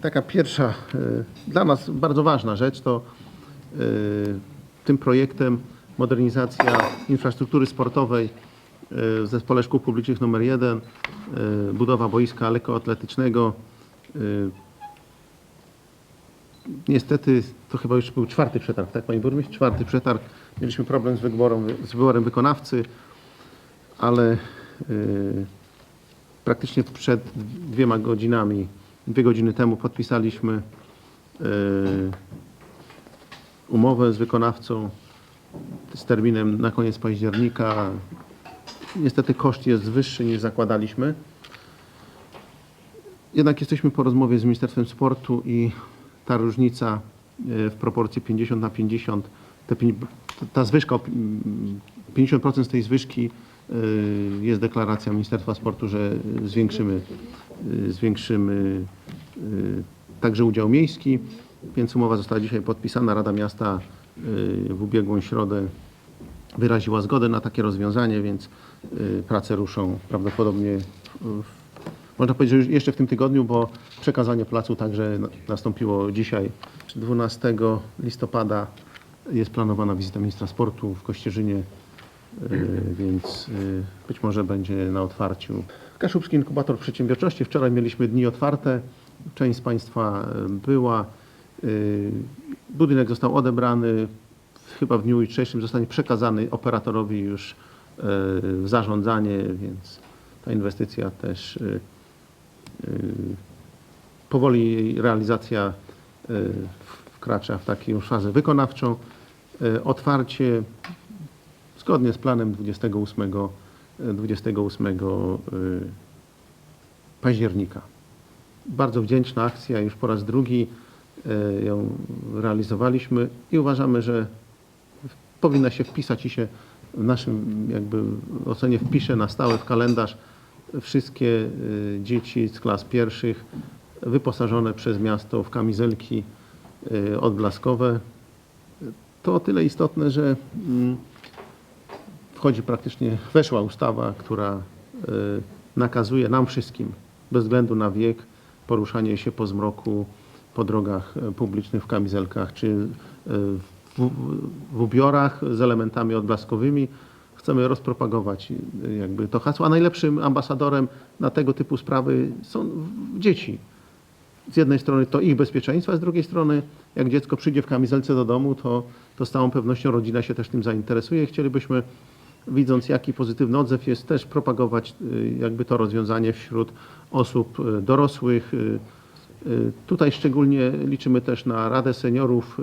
Taka pierwsza, e, dla nas bardzo ważna rzecz to e, tym projektem modernizacja infrastruktury sportowej e, w Zespole Szkół Publicznych nr 1, e, budowa boiska lekkoatletycznego. Niestety to chyba już był czwarty przetarg, tak Panie Burmistrz? Czwarty przetarg. Mieliśmy problem z wyborem, z wyborem wykonawcy, ale praktycznie przed dwiema godzinami, dwie godziny temu podpisaliśmy y, umowę z wykonawcą z terminem na koniec października. Niestety koszt jest wyższy niż zakładaliśmy. Jednak jesteśmy po rozmowie z Ministerstwem Sportu i ta różnica e, w proporcji 50 na 50, te, pięć- ta zwyżka, o mm, 50% z tej zwyżki e, jest deklaracja Ministerstwa Sportu, że zwiększymy, e, zwiększymy e, także udział miejski, więc umowa została dzisiaj podpisana. Rada Miasta w ubiegłą środę wyraziła zgodę na takie rozwiązanie, więc y, prace ruszą prawdopodobnie, w, można powiedzieć, że jeszcze w tym tygodniu, bo przekazanie placu także na- nastąpiło dzisiaj. 12 listopada jest planowana wizyta ministra sportu w Kościerzynie, y, więc y, być może będzie na otwarciu. Kaszubski Inkubator Przedsiębiorczości. Wczoraj mieliśmy dni otwarte. Część z Państwa y, była. Y, Budynek został odebrany. Chyba w dniu jutrzejszym zostanie przekazany operatorowi już y, w zarządzanie, więc ta inwestycja też y, y, powoli jej realizacja y, wkracza w taką fazę wykonawczą. Y, Otwarcie zgodnie z planem 28, y, 28 y, października. Bardzo wdzięczna akcja, już po raz drugi y, ją realizowaliśmy i uważamy, że powinna się wpisać i się w naszym jakby ocenie wpisze na stałe w kalendarz wszystkie dzieci z klas pierwszych wyposażone przez miasto w kamizelki odblaskowe. To o tyle istotne, że mm, wchodzi praktycznie, weszła ustawa, która y, nakazuje nam wszystkim, bez względu na wiek, poruszanie się po zmroku, po drogach y, publicznych w kamizelkach, czy y, w, w ubiorach z elementami odblaskowymi. Chcemy rozpropagować jakby to hasło, a najlepszym ambasadorem na tego typu sprawy są dzieci z jednej strony to ich bezpieczeństwo, a z drugiej strony jak dziecko przyjdzie w kamizelce do domu, to, to z całą pewnością rodzina się też tym zainteresuje. Chcielibyśmy, widząc jaki pozytywny odzew jest, też propagować y, jakby to rozwiązanie wśród osób y, dorosłych. Y, Tutaj szczególnie liczymy też na Radę Seniorów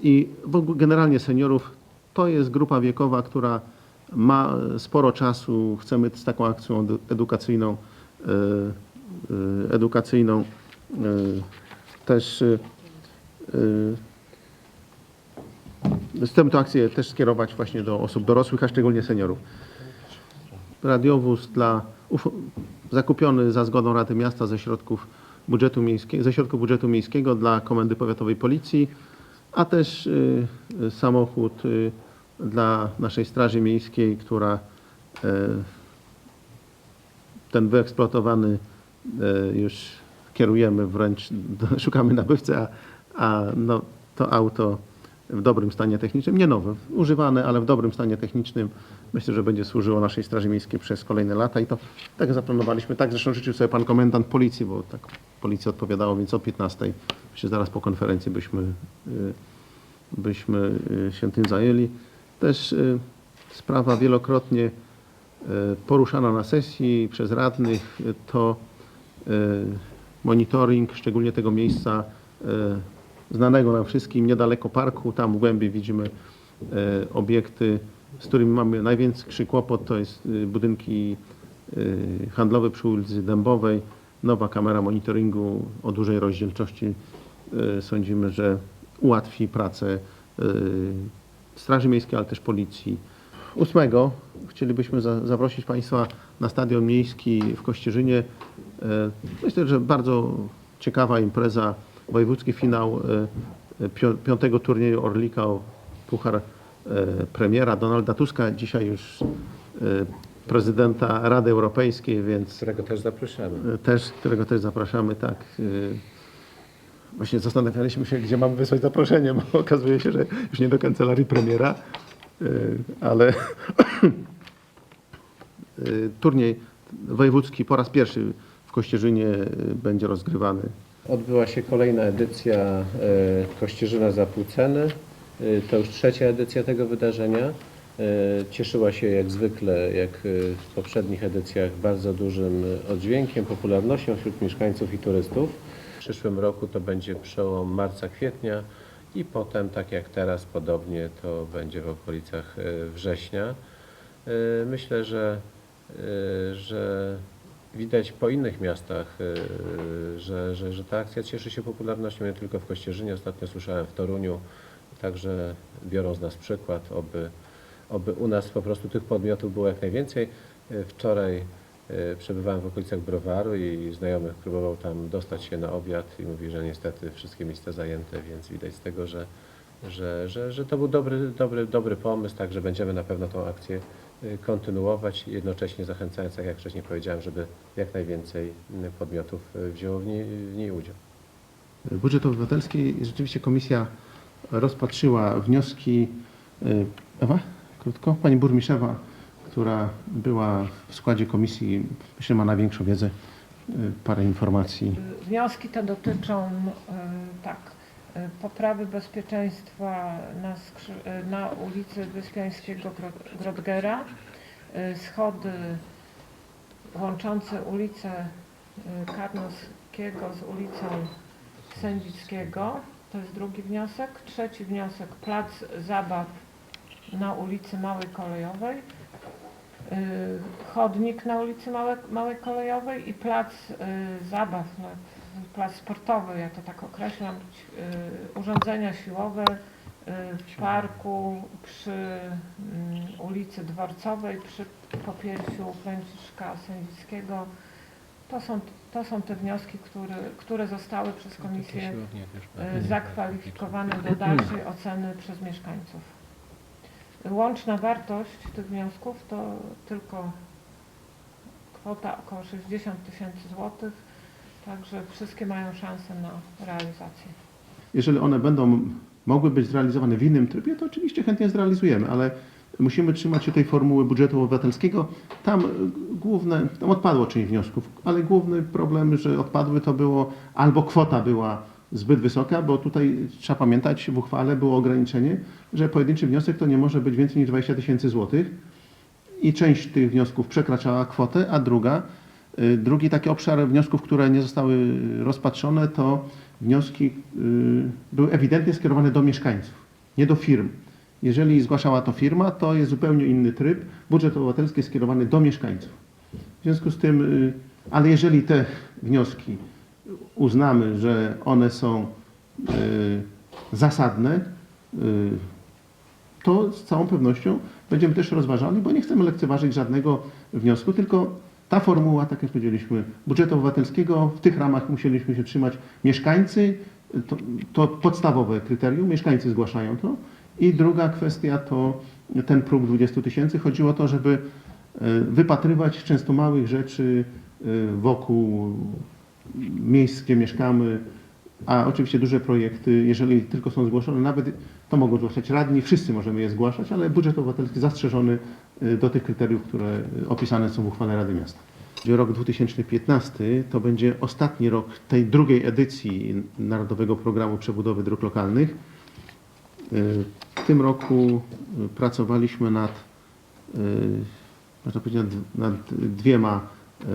i generalnie seniorów. To jest grupa wiekowa, która ma sporo czasu. Chcemy z taką akcją edu- edukacyjną edukacyjną też chcemy tę akcję też skierować właśnie do osób dorosłych, a szczególnie seniorów. Radiowóz dla zakupiony za zgodą Rady Miasta ze środków budżetu miejskiego, ze środków budżetu miejskiego dla Komendy Powiatowej Policji, a też y, y, samochód y, dla naszej Straży Miejskiej, która y, ten wyeksploatowany e, już kierujemy wręcz, szukamy nabywcy, a, a no, to auto w dobrym stanie technicznym, nie nowe, używane, ale w dobrym stanie technicznym, myślę, że będzie służyło naszej Straży Miejskiej przez kolejne lata i to tak zaplanowaliśmy. Tak zresztą życzył sobie pan komendant policji, bo tak policja odpowiadała, więc o 15, myślę, zaraz po konferencji byśmy, y, byśmy y, się tym zajęli. Też y, sprawa wielokrotnie poruszana na sesji przez radnych, to monitoring, szczególnie tego miejsca znanego nam wszystkim, niedaleko parku, tam w głębi widzimy e, obiekty, z którymi mamy największy kłopot, to jest e, budynki e, handlowe przy ulicy Dębowej, nowa kamera monitoringu o dużej rozdzielczości. Sądzimy, że ułatwi pracę Straży Miejskiej, ale też Policji. 8 chcielibyśmy za, zaprosić Państwa na Stadion Miejski w Kościerzynie. Myślę, że bardzo ciekawa impreza, wojewódzki finał e, e, piątego turnieju Orlika o Puchar e, Premiera Donalda Tuska, dzisiaj już prezydenta Rady Europejskiej, więc którego też zapraszamy. też, którego też zapraszamy, tak. Właśnie zastanawialiśmy się, gdzie mamy wysłać zaproszenie, bo okazuje się, że już nie do kancelarii premiera, ale turniej wojewódzki po raz pierwszy w Kościerzynie będzie rozgrywany. Odbyła się kolejna edycja y, Kościerzyna za pół ceny. Y, To już trzecia edycja tego wydarzenia. Y, Cieszyła się jak zwykle, jak w poprzednich edycjach, bardzo dużym oddźwiękiem, popularnością wśród mieszkańców i turystów. W przyszłym roku to będzie przełom marca-kwietnia i potem, tak jak teraz, podobnie to będzie w okolicach września. Myślę, że, że widać po innych miastach, y, że, że, że ta akcja cieszy się popularnością nie tylko w Kościerzynie. Ostatnio słyszałem w Toruniu, także biorą z nas przykład, oby, oby u nas po prostu tych podmiotów było jak najwięcej. Y, Wczoraj y, przebywałem w okolicach Browaru i znajomy próbował tam dostać się na obiad i mówi, że niestety wszystkie miejsca zajęte, więc widać z tego, że, że, że, że to był dobry, dobry, dobry pomysł, także będziemy na pewno tą akcję kontynuować, jednocześnie zachęcając, tak jak wcześniej powiedziałem, żeby jak najwięcej y, podmiotów y, wzięło w niej, w niej udział. Budżet Obywatelski rzeczywiście komisja rozpatrzyła wnioski. y, Ewa, krótko. Pani burmistrzewa, która była w składzie komisji, myślę, ma największą wiedzę, y, parę informacji. Wnioski te dotyczą tak, poprawy bezpieczeństwa na, e, na ulicy Wyspiańskiego Gro- Grodgera, e, schody łączące ulicę Karnowskiego z ulicą Sędzickiego. To jest drugi wniosek. Trzeci wniosek, plac zabaw na ulicy Małej Kolejowej. Y, chodnik na ulicy Małe, Małej Kolejowej i plac y, zabaw, no, plac sportowy, ja to tak określam, y, urządzenia siłowe y, w parku przy mm, ulicy Dworcowej, przy Popiersiu Franciszka Sędzickiego. To są, to są te wnioski, które, które zostały przez komisję y, zakwalifikowane do dalszej oceny przez mieszkańców. Łączna wartość tych wniosków to tylko kwota około 60 tysięcy złotych, także wszystkie mają szansę na realizację. Jeżeli one będą mogły być zrealizowane w innym trybie, to oczywiście chętnie zrealizujemy, ale musimy trzymać się tej formuły budżetu obywatelskiego. Tam y, główne, tam odpadło część wniosków, ale główny problem, że odpadły to było albo kwota była zbyt wysoka, bo tutaj trzeba pamiętać, w uchwale było ograniczenie, że pojedynczy wniosek to nie może być więcej niż 20 tysięcy złotych i część tych wniosków przekraczała kwotę, a druga, drugi taki obszar wniosków, które nie zostały rozpatrzone, to wnioski y, były ewidentnie skierowane do mieszkańców, nie do firm. Jeżeli zgłaszała to firma, to jest zupełnie inny tryb. Budżet obywatelski jest skierowany do mieszkańców. W związku z tym, y, ale jeżeli te wnioski uznamy, że one są y, zasadne, y, to z całą pewnością będziemy też rozważali, bo nie chcemy lekceważyć żadnego wniosku, tylko ta formuła, tak jak powiedzieliśmy, budżetu obywatelskiego, w tych ramach musieliśmy się trzymać. Mieszkańcy, to, to podstawowe kryterium, mieszkańcy zgłaszają to. I druga kwestia to ten próg 20 tysięcy. Chodziło o to, żeby e, wypatrywać często małych rzeczy e, wokół miejsc, gdzie mieszkamy, a oczywiście duże projekty, jeżeli tylko są zgłoszone, nawet to mogą zgłaszać radni, wszyscy możemy je zgłaszać, ale budżet obywatelski zastrzeżony do tych kryteriów, które y, opisane są w uchwale Rady Miasta. Rok 2015 to będzie ostatni rok tej drugiej edycji Narodowego Programu Przebudowy Dróg Lokalnych. Y, W tym roku y, pracowaliśmy nad, y, można powiedzieć, nad, dwiema y,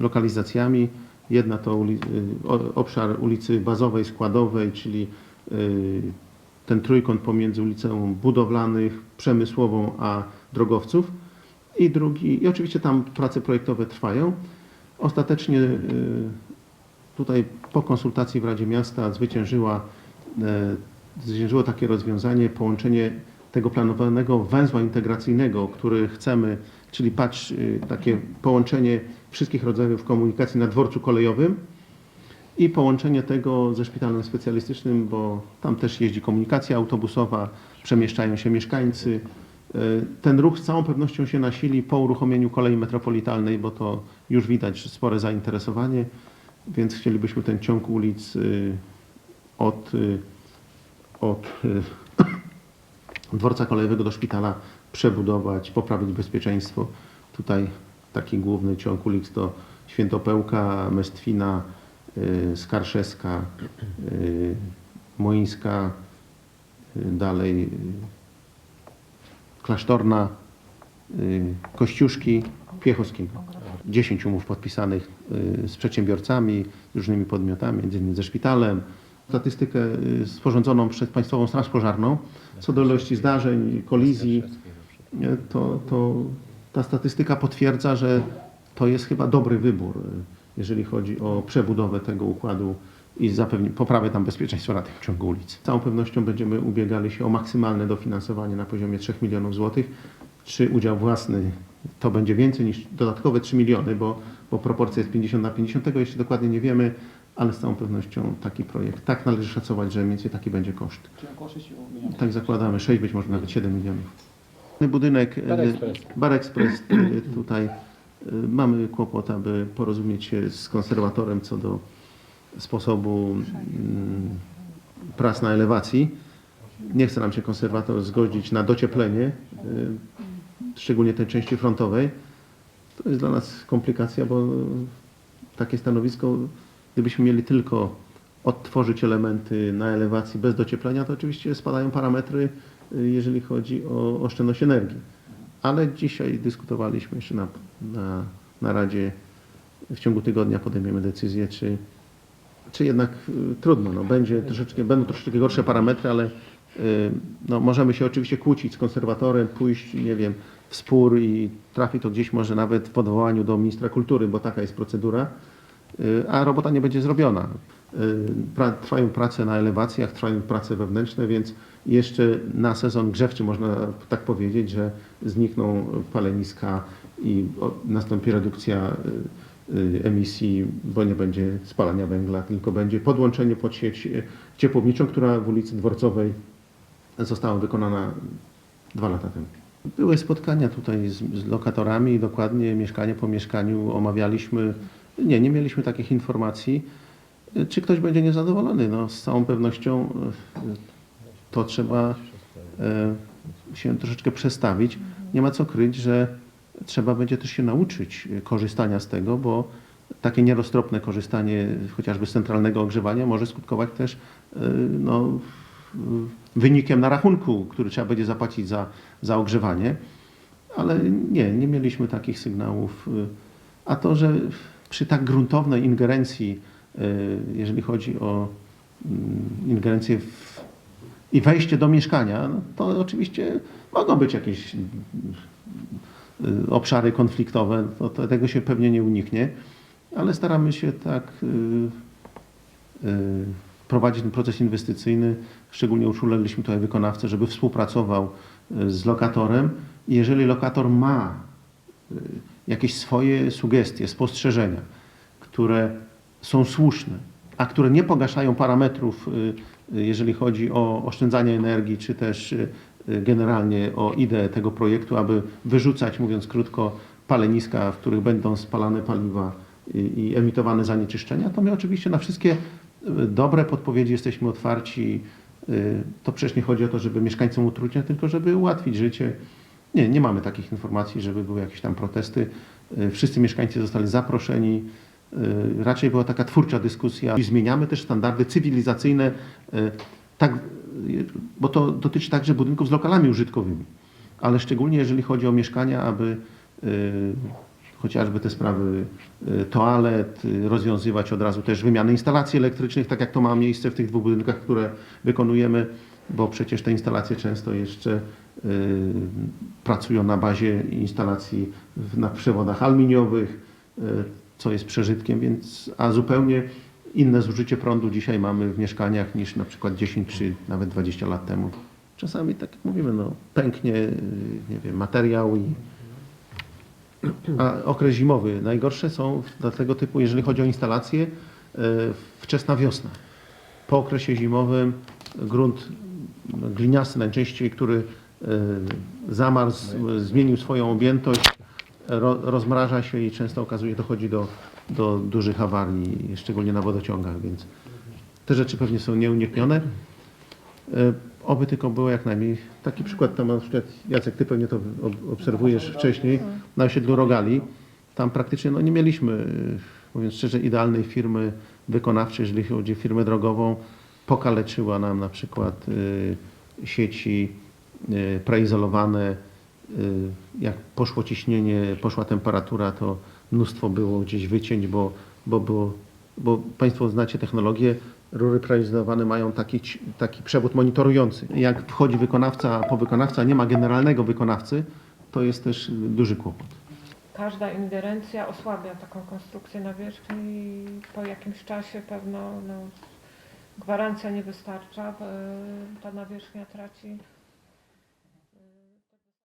lokalizacjami. Jedna to y, obszar ulicy Bazowej, Składowej, czyli y, ten trójkąt pomiędzy ulicą Budowlanych, Przemysłową a Drogowców. I drugi, i oczywiście tam prace projektowe trwają. Ostatecznie y, tutaj po konsultacji w Radzie Miasta zwyciężyła, e, zwyciężyło takie rozwiązanie, połączenie tego planowanego węzła integracyjnego, który chcemy, czyli patrz, y, takie połączenie wszystkich rodzajów komunikacji na dworcu kolejowym i połączenie tego ze szpitalem specjalistycznym, bo tam też jeździ komunikacja autobusowa, przemieszczają się mieszkańcy. E, Ten ruch z całą pewnością się nasili po uruchomieniu kolei metropolitalnej, bo to już widać spore zainteresowanie. więc chcielibyśmy ten ciąg ulic y, od, y, od dworca kolejowego do szpitala przebudować, poprawić bezpieczeństwo. Tutaj taki główny ciąg ulic to Świętopełka, Mestwina, Skarszewska, y, Moińska, y, dalej y, Klasztorna, y, Kościuszki, Piechowskiego. 10 umów podpisanych y, z przedsiębiorcami, różnymi podmiotami, między innymi ze szpitalem. Statystykę y, sporządzoną przez Państwową Straż Pożarną co do ilości zdarzeń, kolizji, y, to, to ta statystyka potwierdza, że to jest chyba dobry wybór, y, jeżeli chodzi o przebudowę tego układu i zapewni poprawę tam bezpieczeństwa na tym ciągu ulic. Z całą pewnością będziemy ubiegali się o maksymalne dofinansowanie na poziomie 3 milionów złotych. Czy udział własny to będzie więcej niż dodatkowe 3 miliony, bo, bo proporcja jest 50 na 50, tego jeszcze dokładnie nie wiemy, ale z całą pewnością taki projekt. Tak należy szacować, że mniej więcej taki będzie koszt. Czyli około 6 milionów. Tak zakładamy, 6, być może nawet 7 milionów. Budynek Bar e, Express. Bar Express e, tutaj mamy kłopot, aby porozumieć się z konserwatorem co do sposobu mm, prac na elewacji. Nie chce nam się konserwator zgodzić na docieplenie, e, szczególnie tej części frontowej. To jest dla nas komplikacja, bo takie stanowisko, gdybyśmy mieli tylko odtworzyć elementy na elewacji bez docieplenia, to oczywiście spadają parametry, y, jeżeli chodzi o oszczędność energii. Ale dzisiaj dyskutowaliśmy jeszcze na, na, na Radzie, w ciągu tygodnia podejmiemy decyzję, czy, czy jednak y, trudno, no, będzie troszeczkę, będą troszeczkę gorsze parametry, ale y, no, możemy się oczywiście kłócić z konserwatorem, pójść, nie wiem, w spór i trafi to gdzieś może nawet w podwołaniu do ministra kultury, bo taka jest procedura, y, a robota nie będzie zrobiona. Trwają prace na elewacjach, trwają prace wewnętrzne, więc jeszcze na sezon grzewczy można tak powiedzieć, że znikną paleniska i nastąpi redukcja y, y, emisji, bo nie będzie spalania węgla, tylko będzie podłączenie pod sieć y, ciepłowniczą, która w ulicy Dworcowej została wykonana dwa lata temu. Były spotkania tutaj z, z lokatorami, dokładnie mieszkanie po mieszkaniu omawialiśmy. Nie, nie mieliśmy takich informacji. Czy ktoś będzie niezadowolony? No, z całą pewnością to trzeba się troszeczkę przestawić. Nie ma co kryć, że trzeba będzie też się nauczyć y, korzystania z tego, bo takie nieroztropne korzystanie chociażby z centralnego ogrzewania może skutkować też y, no, wynikiem na rachunku, który trzeba będzie zapłacić za, za ogrzewanie. Ale nie, nie mieliśmy takich sygnałów. y, A to, że przy tak gruntownej ingerencji, jeżeli chodzi o mm, ingerencję w, i wejście do mieszkania, no to oczywiście mogą być jakieś obszary konfliktowe, to, to tego się pewnie nie uniknie, ale staramy się tak y, y, prowadzić ten proces inwestycyjny. Szczególnie uczuliliśmy tutaj wykonawcę, żeby współpracował y, z lokatorem. Jeżeli lokator ma y, jakieś swoje sugestie, spostrzeżenia, które są słuszne, a które nie pogaszają parametrów, y, y, jeżeli chodzi o oszczędzanie energii, czy też y, y, generalnie o ideę tego projektu, aby wyrzucać, mówiąc krótko, paleniska, w których będą spalane paliwa i, i emitowane zanieczyszczenia, to my oczywiście na wszystkie y, dobre podpowiedzi jesteśmy otwarci. Y, To przecież nie chodzi o to, żeby mieszkańcom utrudniać, tylko żeby ułatwić życie. Nie, nie mamy takich informacji, żeby były jakieś tam protesty. Y, Wszyscy mieszkańcy zostali zaproszeni. Raczej była taka twórcza dyskusja. I zmieniamy też standardy cywilizacyjne, tak, bo to dotyczy także budynków z lokalami użytkowymi. Ale szczególnie jeżeli chodzi o mieszkania, aby y, chociażby te sprawy y, toalet, y, rozwiązywać od razu też wymiany instalacji elektrycznych, tak jak to ma miejsce w tych dwóch budynkach, które wykonujemy, bo przecież te instalacje często jeszcze y, pracują na bazie instalacji na przewodach aluminiowych, y, co jest przeżytkiem, więc, a zupełnie inne zużycie prądu dzisiaj mamy w mieszkaniach niż na przykład 10 czy nawet 20 lat temu. Czasami, tak jak mówimy, no, pęknie y, nie wiem, materiał i a okres zimowy. Najgorsze są dla tego typu, jeżeli chodzi o instalacje, e, wczesna wiosna. Po okresie zimowym grunt no, gliniasty najczęściej, który zamarzł, e, zmienił swoją objętość, ro, rozmraża się i często okazuje, dochodzi do, do dużych awarii, szczególnie na wodociągach, więc te rzeczy pewnie są nieuniknione. E, Oby tylko było jak najmniej. Taki przykład tam na przykład, Jacek, ty pewnie to ob- obserwujesz wcześniej, na osiedlu Rogali. Tam praktycznie no, nie mieliśmy, e, mówiąc szczerze, idealnej firmy wykonawczej, jeżeli chodzi o firmę drogową. Pokaleczyła nam na przykład e, sieci preizolowane. E, Jak poszło ciśnienie, poszła temperatura, to mnóstwo było gdzieś wycięć, bo, bo, było, bo Państwo znacie technologię, rury preizolowane mają taki, taki przewód monitorujący. Jak wchodzi wykonawca po wykonawca, nie ma generalnego wykonawcy, to jest też duży kłopot. Każda ingerencja osłabia taką konstrukcję nawierzchni i po jakimś czasie pewno no, gwarancja nie wystarcza, e, ta nawierzchnia traci